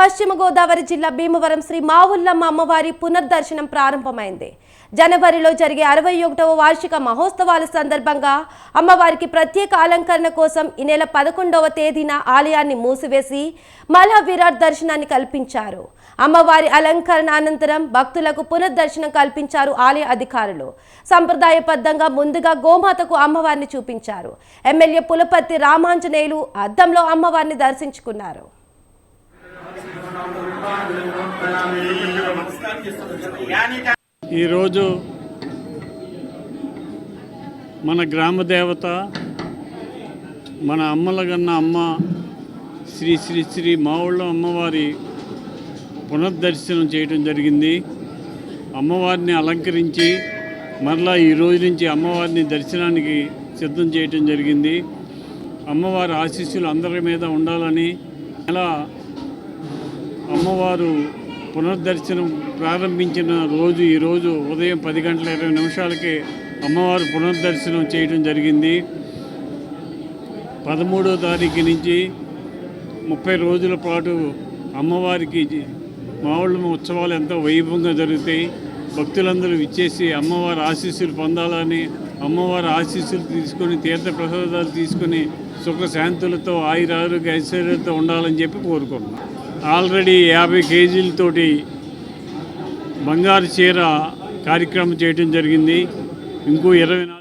పశ్చిమ గోదావరి జిల్లా భీమవరం శ్రీ మావుల్లమ్మ అమ్మవారి పునర్దర్శనం ప్రారంభమైంది. జనవరిలో జరిగే అరవై ఒకటవ వార్షిక మహోత్సవాల సందర్భంగా అమ్మవారికి ప్రత్యేక అలంకరణ కోసం ఈ నెల పదకొండవ తేదీన ఆలయాన్ని మూసివేసి మళ్ళా విరాట్ దర్శనాన్ని కల్పించారు. అమ్మవారి అలంకరణ అనంతరం భక్తులకు పునర్దర్శనం కల్పించారు ఆలయ అధికారులు. సంప్రదాయబద్ధంగా ముందుగా గోమాతకు అమ్మవారిని చూపించారు. ఎమ్మెల్యే పులపర్తి రామాంజనేయులు అద్దంలో అమ్మవారిని దర్శించుకున్నారు. ఈరోజు మన గ్రామ దేవత మన అమ్మలగన్న అమ్మ శ్రీ శ్రీ శ్రీ మావుళ్ళ అమ్మవారి పునర్దర్శనం చేయడం జరిగింది. అమ్మవారిని అలంకరించి మరలా ఈ రోజు నుంచి అమ్మవారిని దర్శనానికి సిద్ధం చేయటం జరిగింది. అమ్మవారి ఆశీస్సులు అందరి మీద ఉండాలని అలా అమ్మవారు పునర్దర్శనం ప్రారంభించిన రోజు ఈరోజు ఉదయం పది గంటల ఇరవై నిమిషాలకే అమ్మవారు పునర్దర్శనం చేయడం జరిగింది. పదమూడో తారీఖు నుంచి ముప్పై రోజుల పాటు అమ్మవారికి మావుళ్ళ ఉత్సవాలు ఎంతో వైభవంగా జరుగుతాయి. భక్తులందరూ ఇచ్చేసి అమ్మవారి ఆశీస్సులు పొందాలని అమ్మవారి ఆశీస్సులు తీసుకొని తీర్థ ప్రసాదాలు తీసుకొని సుఖశాంతులతో ఆయురారోగ్య ఐశ్వర్యాలతో ఉండాలని చెప్పి కోరుకుంటున్నాం. ఆల్రెడీ యాభై కేజీలతోటి బంగారు చీర కార్యక్రమం చేయడం జరిగింది. ఇంకో ఇరవై నాలుగు